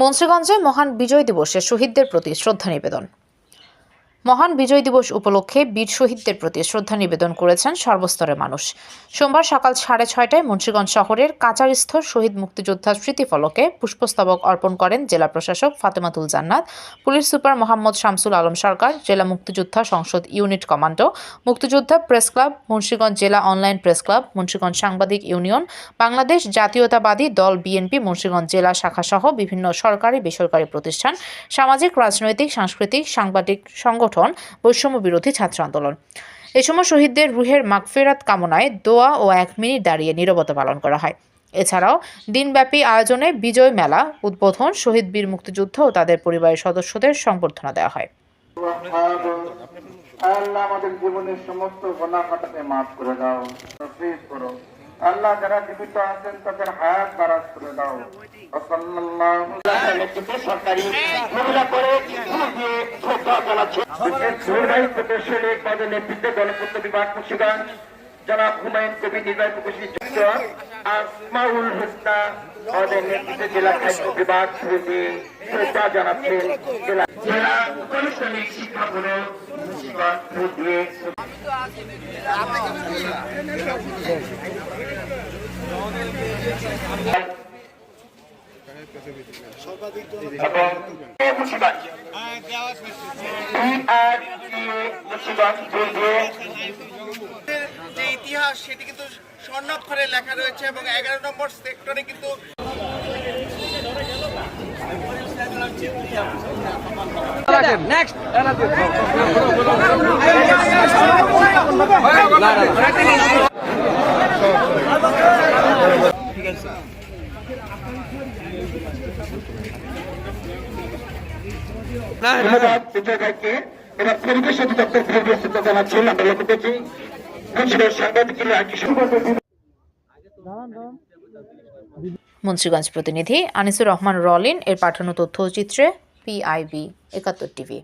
মুন্সিগঞ্জে মহান বিজয় দিবসে শহীদদের প্রতি শ্রদ্ধা নিবেদন। মহান বিজয় দিবস উপলক্ষে বীর শহীদদের প্রতি শ্রদ্ধা নিবেদন করেছেন সর্বস্তরের মানুষ। সোমবার সকাল সাড়ে ছয়টায় মুন্সিগঞ্জ শহরের কাচারস্থ শহীদ মুক্তিযোদ্ধা স্মৃতিফলকে পুষ্পস্তবক অর্পণ করেন জেলা প্রশাসক ফাতেমাতুল জান্নাত, পুলিশ সুপার মোহাম্মদ শামসুল আলম সরকার, জেলা মুক্তিযোদ্ধা সংসদ ইউনিট কমান্ডো, মুক্তিযোদ্ধা প্রেস ক্লাব, মুন্সিগঞ্জ জেলা অনলাইন প্রেস ক্লাব, মুন্সিগঞ্জ সাংবাদিক ইউনিয়ন, বাংলাদেশ জাতীয়তাবাদী দল বিএনপি, মুন্সিগঞ্জ জেলা শাখা সহ বিভিন্ন সরকারি বেসরকারি প্রতিষ্ঠান, সামাজিক, রাজনৈতিক, সাংস্কৃতিক, সাংবাদিক সংগঠন বৈষম্য বিরোধী ছাত্র আন্দোলন। এ সময় শহীদদের রুহের মাগফেরাত কামনায় দোয়া ও এক মিনিট দাঁড়িয়ে নীরবতা পালন করা হয়। এছাড়াও দিনব্যাপী আয়োজনে বিজয় মেলা, উদ্বোধন, শহীদ বীর মুক্তিযুদ্ধ ও তাদের পরিবারের সদস্যদের সংবর্ধনা দেওয়া হয়। আল্লাহ আমাদের জীবনের সমস্ত গোনা কাটাতে মাফ করে দাও। করো। আল্লাহ যারা জীবিত আছেন তাদের হায়াত বারাজ করে দাও। সরকারি মহিলা করে শ্রদ্ধা জানাচ্ছে দুর্গাই প্রদর্শনী পদে নেতৃত্বে গণপূর্ত বিভাগ মুন্সিগঞ্জ জনাব হুমায়ুন কবি নির্বাহী প্রকৌশলী যুক্ত আসমাউল হুসনা পদের নেতৃত্বে জেলা খাদ্য বিভাগ প্রতি শ্রদ্ধা জানাচ্ছেন জেলা জেলা প্রশাসনিক শিক্ষা ব্যুরো মুন্সিগঞ্জ প্রতি এবং মুন্সিগঞ্জ মুন্সিগঞ্জ প্রতি যে ইতিহাস সেটি কিন্তু স্বর্ণাক্ষরে লেখা রয়েছে এবং এগারো নম্বর সেক্টরে কিন্তু এবার পরিবেশ অধিদপ্তর পরিবেশ জানাচ্ছেন আমরা লক্ষ্য করছি মুন্সিগঞ্জ প্রতিনিধি আনিসুর রহমান রলিন এর পাঠানো তথ্যচিত্রে পিআইবি একাত্তর টিভি।